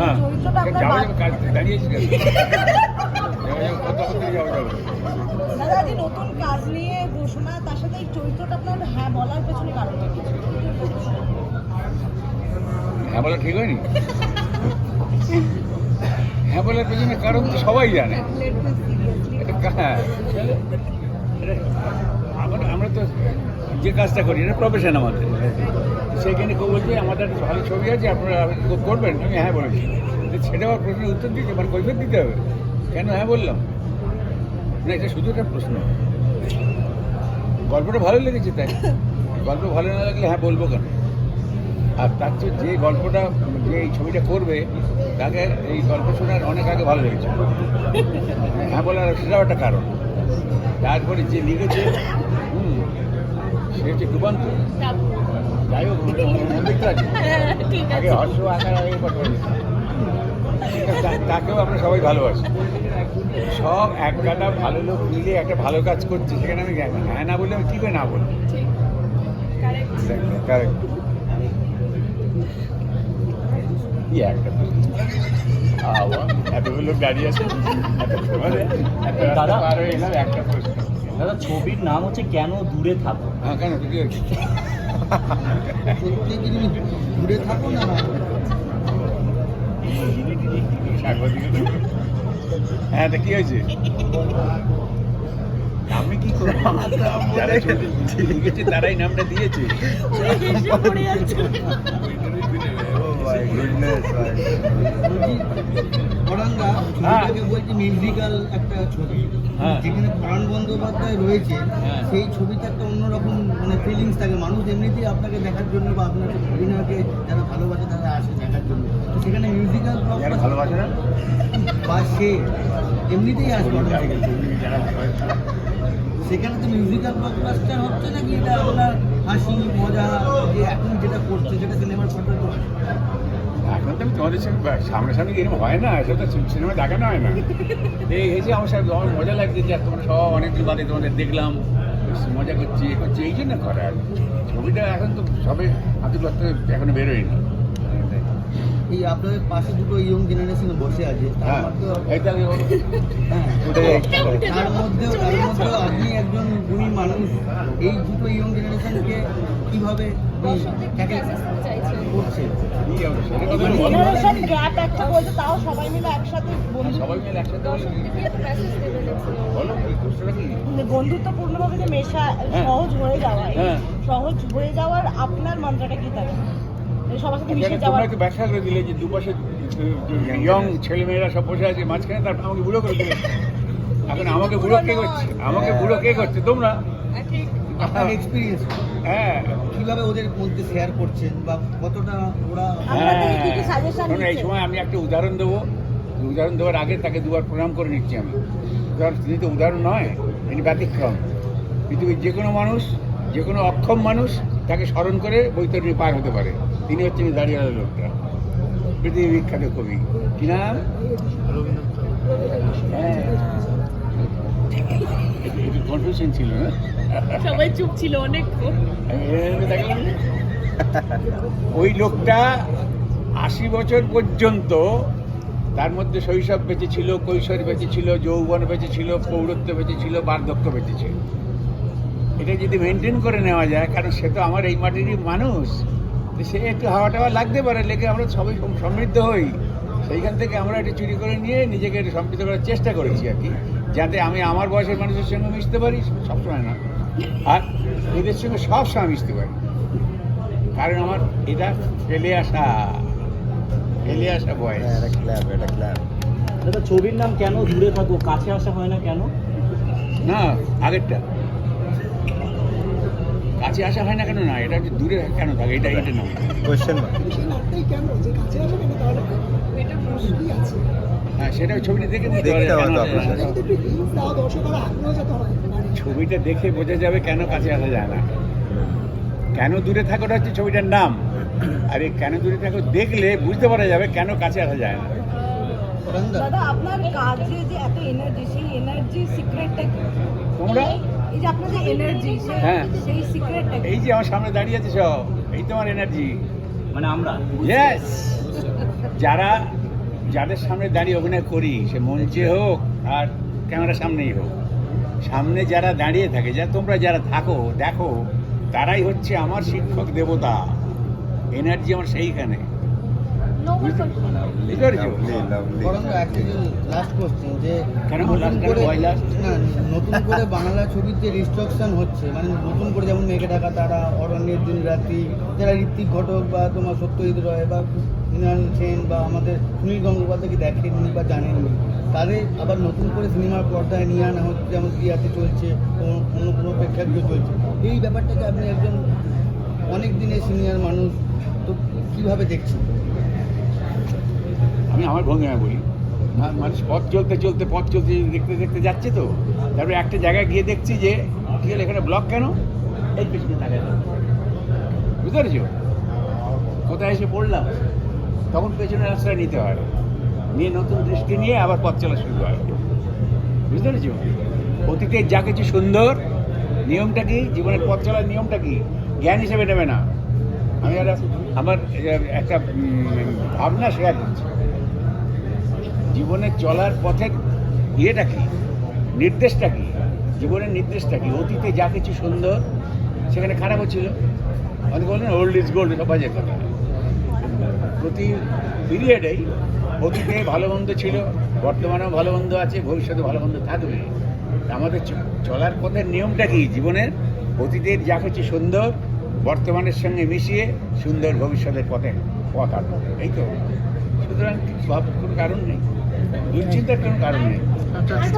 হ্যাঁ। চরিত্রটা? দাদা নতুন কাজ নিয়ে ঘোষণা তার সাথে এই চরিত্রটা আপনার হ্যাঁ বলার পেছনে হ্যাঁ বলা ঠিক হয়নি? হ্যাঁ বলার পেছনে কারণ তো সবাই জানে। আমরা আমরা তো যে কাজটা করি, এটা প্রফেশন আমাদের। সেখানে কেউ বলছে, আমাদের ভালো ছবি আছে, আপনারা করবেন। আমি হ্যাঁ বলেছি। সেটা আমার প্রশ্নের উত্তর দিতে মানে কৈফিয়ত দিতে হবে। কেন? হ্যাঁ বললাম। না, এটা শুধু একটা প্রশ্ন। গল্পটা ভালো লেগেছে তাই। গল্প ভালো না লাগলে হ্যাঁ বলব কেন? আর তার চেয়ে যে গল্পটা, যে এই ছবিটা করবে, তাকে এই গল্প শোনার অনেক আগে ভালো লেগেছে। হ্যাঁ বলার সেটাও একটা কারণ। তারপরে যে লিখেছে হুম সে হচ্ছে ডুবান্ত যাই হোক আগে হর্ষ আকার আগে কথা তাকেও আমরা সবাই ভালোবাসি সব এক গাদা ভালো লোক মিলে একটা ভালো কাজ করছে সেখানে আমি হ্যাঁ না বললে আমি কী করে না বলব Correct. কি একটা এতগুলো দাঁড়িয়ে আছে দাদা। হয়ে এলাম একটা প্রশ্ন দাদা ছবির নাম হচ্ছে কেন দূরে থাকো? হ্যাঁ কেন? ঘুরে থাকো না? হ্যাঁ তা কি হয়েছে? আমি কি করব? যারা লিখেছে তারাই নামটা দিয়েছে। হ্যাঁ। ছবিটাকে বলছি মিউজিক্যাল একটা ছবি হ্যাঁ। যেখানে প্রাণ বন্দ্যোপাধ্যায় রয়েছে হ্যাঁ। সেই ছবিতে একটা অন্যরকম মানে ফিলিংস থাকে মানুষ এমনিতেই আপনাকে দেখার জন্য বা আপনার অভিনয়কে যারা ভালোবাসে তারা আসে দেখার জন্য তো সেখানে মিউজিক্যাল যারা ভালোবাসে না বা সে এমনিতেই আসবে automatically। সেখানে তো মিউজিক্যাল ব্লকবাস্টার হচ্ছে নাকি? এটা আপনার হাসি মজা যে এখন যেটা করছে যেটা সিনেমার পর্দা করছে এখন তো আমি তোমাদের সামনাসামনি এরকম হয় না এসব তো সিনেমা দেখানো হয় না। এই হয়েছে আমার সাথে আমার মজা লাগছে যে তোমরা সব অনেকদিন বাদে তোমাদের দেখলাম মজা করছি এ করছি এই জন্য করা। আর ছবিটা এখন তো সবে করতে এখনও বেরোয়নি। এই আপনাদের পাশে দুটো ইয়ং জেনারেশন বসে আছে তার হ্যাঁ। মধ্যেও হ্যাঁ তার মধ্যেও আপনি একজন গুণী মানুষ। এই দুটো ইয়ং জেনারেশনকে কীভাবে করছে। জেনারেশন গ্যাপ একটা বলছে তাও সবাই মিলে একসাথে সবাই মিলে একসাথে বলো। বলো কি প্রশ্নটা কি? মানে বন্ধুত্বপূর্ণভাবে যে মেশা হ্যাঁ। সহজ হয়ে যাওয়া হ্যাঁ। সহজ হয়ে যাওয়ার আপনার মন্ত্রটা কি থাকে? সবার সাথে মিশে এখানে তোমরা একটু ব্যাখ্যা করে দিলে যে দুপাশে ইয়ং ছেলেমেয়েরা সব বসে আছে মাঝখানে তার আমাকে বুড়ো করে দিলে এখন আমাকে বুড়ো কে করছে? আমাকে বুড়ো কে করছে? তোমরা? আপনার এক্সপিরিয়েন্স হ্যাঁ। কীভাবে ওদের মধ্যে শেয়ার করছেন বা কতটা ওরা শোনো, এই সময় আমি একটা উদাহরণ দেবো। উদাহরণ দেওয়ার আগে তাকে দুবার প্রণাম করে নিচ্ছি আমি। কারণ তিনি তো উদাহরণ নয় তিনি ব্যতিক্রম। পৃথিবীর যে কোনো মানুষ যে কোনো অক্ষম মানুষ তাকে স্মরণ করে বৈতরণী পার হতে পারে। তিনি হচ্ছেন দাঁড়িয়ে লোকটা। পৃথিবী বিখ্যাত কবি। কি নাম? হ্যাঁ। একটু কনফিউশন ছিল না সবাই চুপ ছিল অনেক? ওই লোকটা আশি বছর পর্যন্ত তার মধ্যে শৈশব বেঁচে ছিল কৈশোর বেঁচে ছিল যৌবন বেঁচে ছিল পৌরত্ব বেঁচে ছিল বার্ধক্য বেঁচে ছিল এটা যদি মেনটেন করে নেওয়া যায় কারণ সে তো আমার এই মাটিরই মানুষ। সে একটু হাওয়া টাওয়া লাগতে পারে লেগে আমরা সবাই সমৃদ্ধ হই। সেইখান থেকে আমরা একটু চুরি করে নিয়ে নিজেকে একটু সমৃদ্ধ করার চেষ্টা করেছি আর কি যাতে আমি আমার বয়সের মানুষের সঙ্গে মিশতে পারি সবসময় না। আর এদের সঙ্গে সবসময় মিশতে পারি। কারণ আমার এটা ফেলে আসা ফেলে আসা বয়স। দাদা ছবির নাম কেন দূরে থাকো? কাছে আসা হয় না কেন? না আগেরটা। কাছে আসা হয় না কেন? না এটা হচ্ছে দূরে কেন থাকে? এটা এটা না হ্যাঁ সেটা ওই ছবিটা দেখে বুঝতে পারে না। ছবিটা দেখে বোঝা যাবে কেন কাছে আসা যায় না। কেন দূরে থাকোটা হচ্ছে ছবিটার নাম। আর এই কেন দূরে থাকো দেখলে বুঝতে পারা যাবে কেন কাছে আসা যায় না। দাদা আপনার কাজে যে এত এনার্জি সেই এনার্জি সিক্রেটটা কি? তোমরা? এই যে আপনার যে এনার্জি হ্যাঁ। সেই সিক্রেটটা এই যে আমার সামনে দাঁড়িয়ে আছে সব এই তোমার এনার্জি মানে আমরা। ইয়েস যারা যাদের সামনে দাঁড়িয়ে অভিনয় করি সে মঞ্চে হোক আর ক্যামেরার সামনেই হোক সামনে যারা দাঁড়িয়ে থাকে যা তোমরা যারা থাকো দেখো তারাই হচ্ছে আমার শিক্ষক দেবতা। এনার্জি আমার সেইখানে। নতুন? করে বাংলা ছবির যে রিস্ট্রাকশন হচ্ছে মানে নতুন করে যেমন মেঘে ঢাকা তারা অরণ্যের দিন রাত্রি যারা ঋত্বিক ঘটক বা তোমার সত্যজিৎ রয় বা মৃণাল সেন বা আমাদের সুনীল গঙ্গোপাধ্যায়কে দেখেননি বা জানেননি তাদের আবার নতুন করে সিনেমার পর্দায় নিয়ে আনা হচ্ছে যেমন ক্রিয়াতে চলছে কোনো- অন্য কোনো প্রেক্ষাগৃহ চলছে। এই ব্যাপারটাকে আপনি একজন অনেক দিনের সিনিয়র মানুষ তো কীভাবে দেখছেন? আমার ভঙ্গিমায় বলি। মা- মানুষ পথ চলতে চলতে, পথ চলতে দেখতে দেখতে যাচ্ছে তো। তারপরে একটা জায়গায় গিয়ে দেখছি যে, কি হলো, এখানে ব্লক কেন? এই পিছনে তাকায় বুঝতে পেরেছ? কোথায় এসে পড়লাম? তখন পেছনের রাস্তায় নিতে হয়। নিয়ে নতুন দৃষ্টি নিয়ে আবার পথ চলা শুরু হয়। বুঝতে পেরেছ? অতীতের যা কিছু সুন্দর, নিয়মটা কি? জীবনের পথ চলার নিয়মটা কি? জ্ঞান হিসেবে নেবে না। আমি আমার একটা ভাবনা শেয়ার করছি। জীবনের চলার পথের ইয়েটা কি? নির্দেশটা কি? জীবনের নির্দেশটা কি? অতীতে যা কিছু সুন্দর, সেখানে খারাপও ছিল। অনেকে বলেন ওল্ড ইজ গোল্ড সব বাজে কথা। প্রতি পিরিয়ডেই অতীতে ভালো মন্দ ছিল, বর্তমানেও ভালো মন্দ আছে, ভবিষ্যতে ভালো মন্দ থাকবে। আমাদের চলার পথের নিয়মটা কি? জীবনের অতীতের যা কিছু সুন্দর, বর্তমানের সঙ্গে মিশিয়ে সুন্দর ভবিষ্যতের পথে পথ আঁকবো এই তো। সুতরাং ভাব কোনো কারণ নেই। দুশ্চিন্তার কোনো কারণ নেই